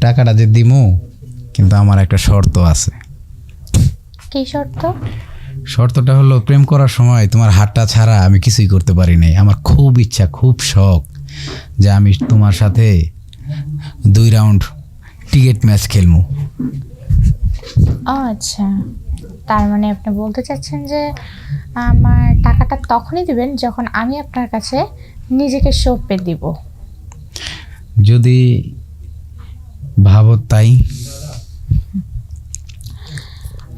টাকাটা যে দিমু কিন্তু আমার একটা শর্ত আছে। কি শর্ত? শর্তটা হলো প্রেম করার সময় তোমার হাতটা ছাড়া আমি কিছুই করতে পারি নাই। আমার খুব ইচ্ছা খুব শখ যে আমি তোমার সাথে দুই রাউন্ড টিকেট ম্যাচ খেলব আচ্ছা। তার মানে আপনি বলতে চাচ্ছেন যে আমার টাকাটা তখনই দিবেন যখন আমি আপনার কাছে নিজেকে সঁপে দিব। যদি ভাবো তাই।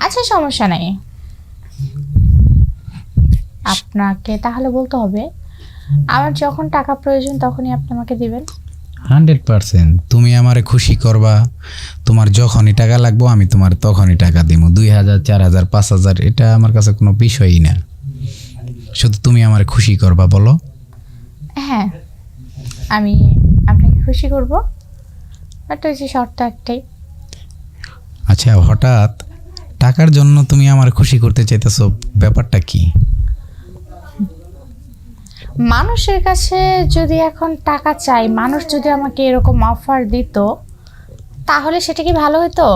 আচ্ছা সমস্যা নেই। আপনাকে তাহলে বলতে হবে আমার যখন টাকা প্রয়োজন তখনই আপনি আমাকে দিবেন। Hundred percent. তুমি আমারে খুশি করবা তোমার যখনই টাকা লাগবো আমি তোমার তখনই টাকা দিব দুই হাজার চার হাজার পাঁচ হাজার এটা আমার কাছে কোনো বিষয়ই না। শুধু তুমি আমারে খুশি করবা বলো। হ্যাঁ আমি আপনাকে খুশি করব। বাট ওই যে শর্ত একটাই। আচ্ছা হঠাৎ টাকার জন্য তুমি আমার খুশি করতে চাইতেছো ব্যাপারটা কি? মানুষের কাছে যদি এখন টাকা চাই মানুষ যদি আমাকে এরকম অফার দিত তাহলে সেটা কি ভালো হতো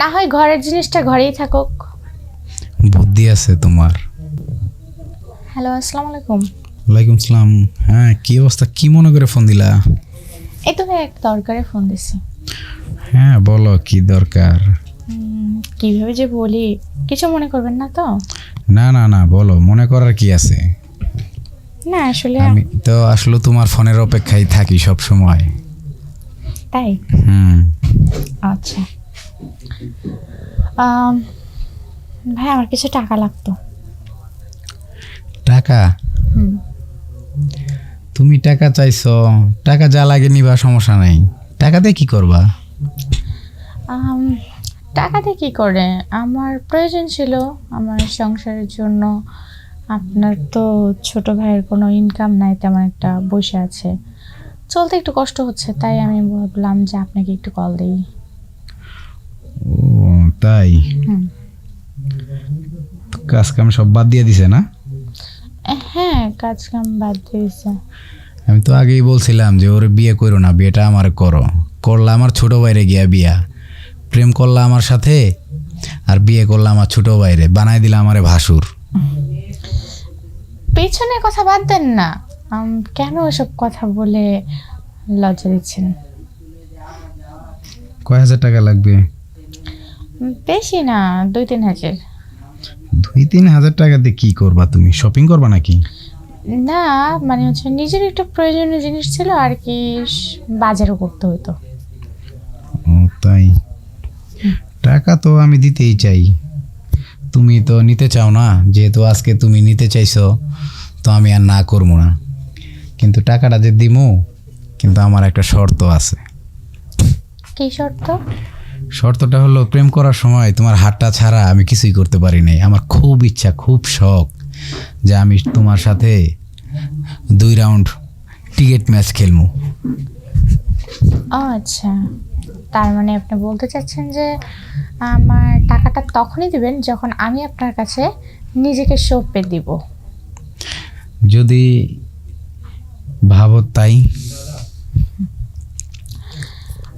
না হয় ঘরের জিনিসটা ঘরেই থাকুক। বুদ্ধি আছে তোমার। হ্যালো আসসালামু আলাইকুম। ওয়ালাইকুম সালাম। হ্যাঁ কি অবস্থা? কি মনে করে ফোন দিলা? এই তো এক দরকারে ফোন দিছি। হ্যাঁ বলো কি দরকার? কীভাবে যে বলি কিছু মনে করবেন না তো? না না না বলো মনে করার কি আছে? না আসলে আমি তো আসলে তোমার ফোনের অপেক্ষায় থাকি সব সময়। তাই? হুম। আচ্ছা। ভাই আমার কিছু টাকা লাগতো। টাকা? হুম। তুমি টাকা চাইছো টাকা যা লাগে নিবা সমস্যা নাই। টাকা দিয়ে কি করবা? আম, টাকাতে কি করে? আমার প্রয়োজন ছিল আমার সংসারের জন্য। আপনার তো ছোট ভাইয়ের কোনো ইনকাম নাই তেমন একটা বসে আছে। চলতে একটু কষ্ট হচ্ছে তাই আমি ভাবলাম যে আপনাকে একটু কল দিই। ও তাই? হুম। কাজ কাম সব বাদ দিয়ে দিছে না? কাজ কাম বাদ দিয়েছে। আমি তো আগেই বলছিলাম যে ওরে বিয়ে করো না বিয়েটা আমার করো। করলা আমার ছোট বাইরে গিয়া বিয়া। প্রেম করলা আমার সাথে আর বিয়ে করলা আমার ছোট বাইরে বানাই দিলা আমারে ভাসুর। পেছনে কথা বাদ দেন না। আম, কেন এসব কথা বলে লজ্জা দিচ্ছেন? কয় হাজার টাকা লাগবে? উম, বেশি না দুই তিন হাজার। দুই তিন হাজার টাকাতে কি করবা তুমি? শপিং করবা নাকি? না মানে হচ্ছে নিজের একটু প্রয়োজনীয় জিনিস ছিল আর কি বাজারও করতে হতো। তাই। টাকা তো আমি দিতেই চাই। তুমি তো নিতে চাও না যেহেতু আজকে তুমি নিতে চাইছো তো আমি আর না করব না। কিন্তু টাকাটা যে দিমু কিন্তু আমার একটা শর্ত আছে। কি শর্ত? শর্তটা হলো প্রেম করার সময় তোমার হাতটা ছাড়া আমি কিছুই করতে পারি নাই। আমার খুব ইচ্ছা খুব শখ যে আমি তোমার সাথে দুই রাউন্ড টিকেট ম্যাচ খেলব ও আচ্ছা। তার মানে আপনি বলতে চাচ্ছেন যে আমার টাকাটা তখনই দিবেন যখন আমি আপনার কাছে নিজেকে সঁপে দিব। যদি ভাবো তাই।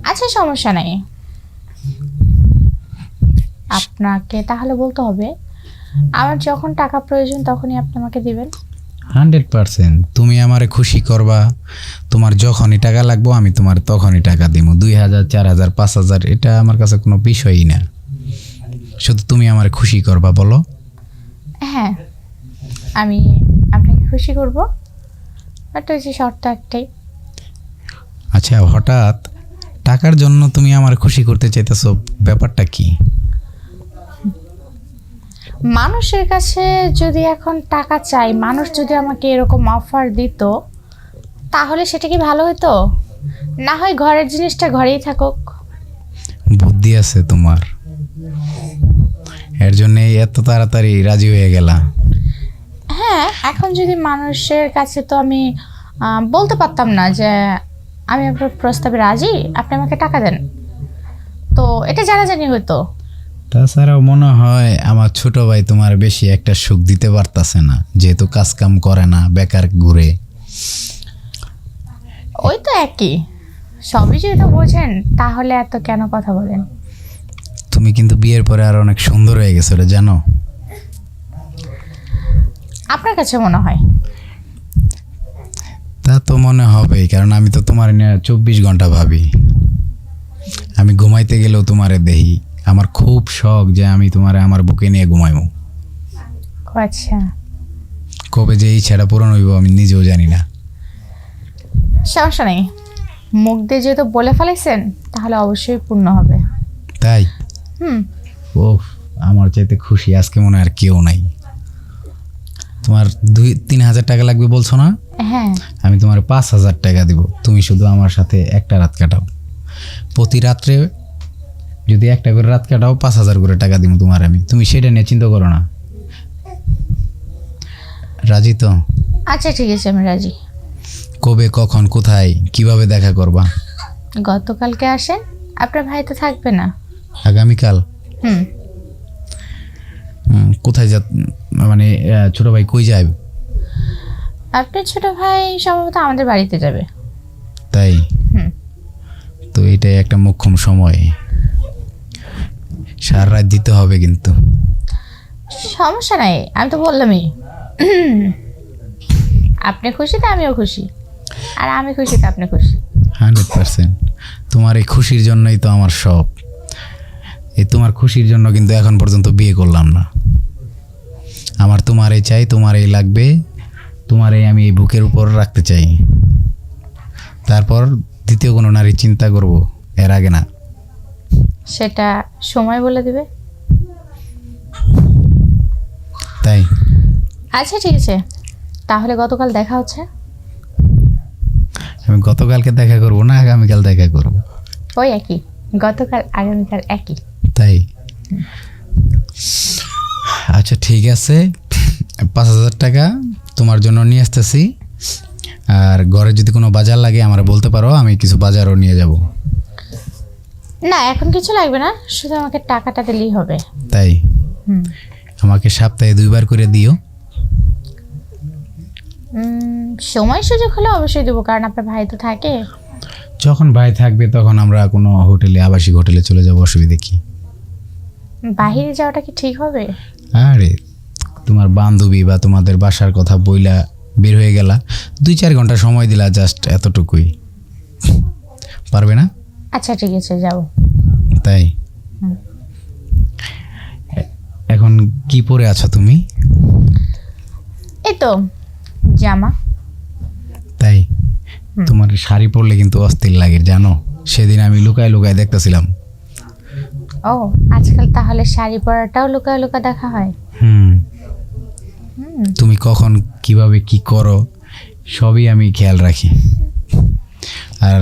আচ্ছা সমস্যা নাই। আপনাকে তাহলে বলতে হবে আমার যখন টাকা প্রয়োজন তখনই আপনি আমাকে দিবেন। Hundred percent. তুমি আমারে খুশি করবা তোমার যখনই টাকা লাগবো আমি তোমার তখনই টাকা দিব দুই হাজার চার হাজার পাঁচ হাজার এটা আমার কাছে কোনো বিষয়ই না। শুধু তুমি আমার খুশি করবা বলো। হ্যাঁ আমি আপনাকে খুশি করব। বাট ওই যে শর্ত একটাই। আচ্ছা হঠাৎ টাকার জন্য তুমি আমার খুশি করতে চাইতেছো ব্যাপারটা কি? মানুষের কাছে যদি এখন টাকা চাই মানুষ যদি আমাকে এরকম অফার দিত তাহলে সেটা কি ভালো হতো? না হয় ঘরের জিনিসটা ঘরেই থাকুক। বুদ্ধি আছে তোমার। এর জন্যে এত তাড়াতাড়ি রাজি হয়ে গেলা। হ্যাঁ এখন যদি মানুষের কাছে তো আমি বলতে পারতাম না যে আমি আপনার প্রস্তাবে রাজি আপনি আমাকে টাকা দেন। তো এটা জানাজানি হতো। তাছাড়াও মনে হয় আমার ছোট ভাই তোমার বেশি একটা সুখ দিতে পারতাছে না যেহেতু কাজ কাম করে না বেকার ঘুরে। ওই তো একই। সবই যেহেতু বোঝেন তাহলে এত কেন কথা বলেন? তুমি কিন্তু বিয়ের পরে আর অনেক সুন্দর হয়ে গেছো রে জানো? আপনার কাছে মনে হয়? তা তো মনে হবেই কারণ আমি তো তোমার নিয়ে চব্বিশ ঘণ্টা ভাবি। আমি ঘুমাইতে গেলেও তোমারে দেখি। আমার খুব শখ যে আমি তোমারে আমার বুকে নিয়ে ঘুমাইবো ও আচ্ছা। কবে যে এই ইচ্ছাটা পূরণ হইব আমি নিজেও জানি না। সমস্যা নেই। মুখ দিয়ে যেহেতু বলে ফেলেছেন তাহলে অবশ্যই পূর্ণ হবে। তাই? হুম। ও আমার চাইতে খুশি আজকে মনে হয় আর কেউ নাই। তোমার দুই তিন হাজার টাকা লাগবে বলছো না? হ্যাঁ। আমি তোমার পাঁচ হাজার টাকা দিব। তুমি শুধু আমার সাথে একটা রাত কাটাও। প্রতি রাত্রে যদি একটা করে রাত কাটাও পাঁচ হাজার করে টাকা দিব তোমার আমি। তুমি সেটা নিয়ে চিন্তা করো না। রাজি তো? আচ্ছা ঠিক আছে আমি রাজি। কবে কখন কোথায় কীভাবে দেখা করবা? গতকালকে আসেন আপনার ভাই তো থাকবে না। আগামীকাল? হুম। হুম, কোথায় যা মানে ছোট ভাই কই যায়? আপনার ছোট ভাই সম্ভবত আমাদের বাড়িতে যাবে। তাই? হুম। তো এটাই একটা মোক্ষম সময়। সারা রাত দিতে হবে কিন্তু। সমস্যা নাই আমি তো বললামই। আপনি খুশিতে আমিও খুশি। আর আমি খুশিতে আপনি খুশি। Hundred percent. তোমার এই খুশির জন্যই তো আমার সব। এই তোমার খুশির জন্য কিন্তু এখন পর্যন্ত বিয়ে করলাম না। আমার তোমার এই চাই তোমার এই লাগবে তোমার এই আমি এই বুকের উপর রাখতে চাই। তারপর দ্বিতীয় কোনো নারী চিন্তা করব এর আগে না। সেটা সময় বলে দিবে। তাই? আচ্ছা ঠিক আছে। তাহলে গতকাল দেখা হচ্ছে। আমি গতকালকে দেখা করব না আগামীকাল দেখা করব? ওই একই। গতকাল আগামীকাল একই। তাই? আচ্ছা ঠিক আছে। পাঁচ হাজার টাকা তোমার জন্য নিয়ে আসতেছি। আর ঘরে যদি কোনো বাজার লাগে আমার বলতে পারো আমি কিছু বাজারও নিয়ে যাব। না এখন কিছু লাগবে না শুধু আমাকে টাকাটা দিলেই হবে। তাই? আমাকে সপ্তাহে দুইবার করে দিও। সময় সুযোগ হলে অবশ্যই দেবো কারণ আপনার ভাই তো থাকে। যখন ভাই থাকবে তখন আমরা কোনো হোটেলে আবাসিক হোটেলে চলে যাব অসুবিধে কি? বাহিরে যাওয়াটা কি ঠিক হবে? আরে তোমার বান্ধবী বা তোমাদের বাসার কথা বইলা বের হয়ে গেলা। দুই চার ঘণ্টা সময় দিলা জাস্ট এতটুকুই। পারবে না? আচ্ছা ঠিক আছে যাব তাই? এখন কি পরে আছো তুমি? এই তো জামা। তাই? তোমার শাড়ি পরলে কিন্তু অস্থির লাগে জানো? সেদিন আমি লুকায় লুকায় দেখতেছিলাম। ও আজকাল তাহলে শাড়ি পরাটাও লুকায় লুকা দেখা হয়? হুম। হুম। তুমি কখন কীভাবে কি করো সবই আমি খেয়াল রাখি। আর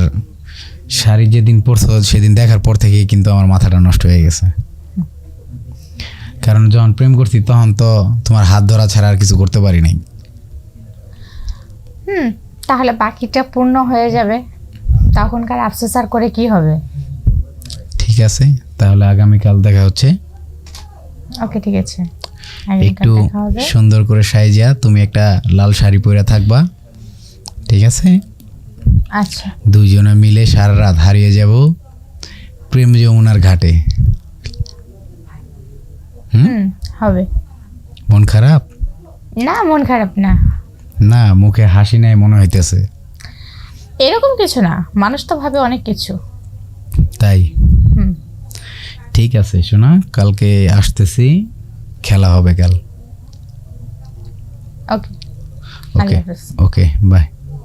শাড়ি যেদিন পরছো সেদিন দেখার পর থেকেই কিন্তু আমার মাথাটা নষ্ট হয়ে গেছে। কারণ যখন প্রেম করছি তখন তো তোমার হাত ধরা ছাড়া আর কিছু করতে পারি নাই। হুম তাহলে বাকিটা পূর্ণ হয়ে যাবে। তখনকার আফসোস আর করে কি হবে? ঠিক আছে তাহলে আগামীকাল দেখা হচ্ছে। ওকে ঠিক আছে। একটু সুন্দর করে সাইজা তুমি একটা লাল শাড়ি পরে থাকবা। ঠিক আছে? আচ্ছা। দুইজনে মিলে সারা রাত হারিয়ে যাব প্রেম যমুনার ঘাটে। হুম? হুম হবে। মন খারাপ? না মন খারাপ না। না মুখে হাসি নাই মনে হইতেছে। এরকম কিছু না মানুষ তো ভাবে অনেক কিছু। তাই? ঠিক আছে শোনা কালকে আসতেছি খেলা হবে কাল। ওকে। Okay okay bye.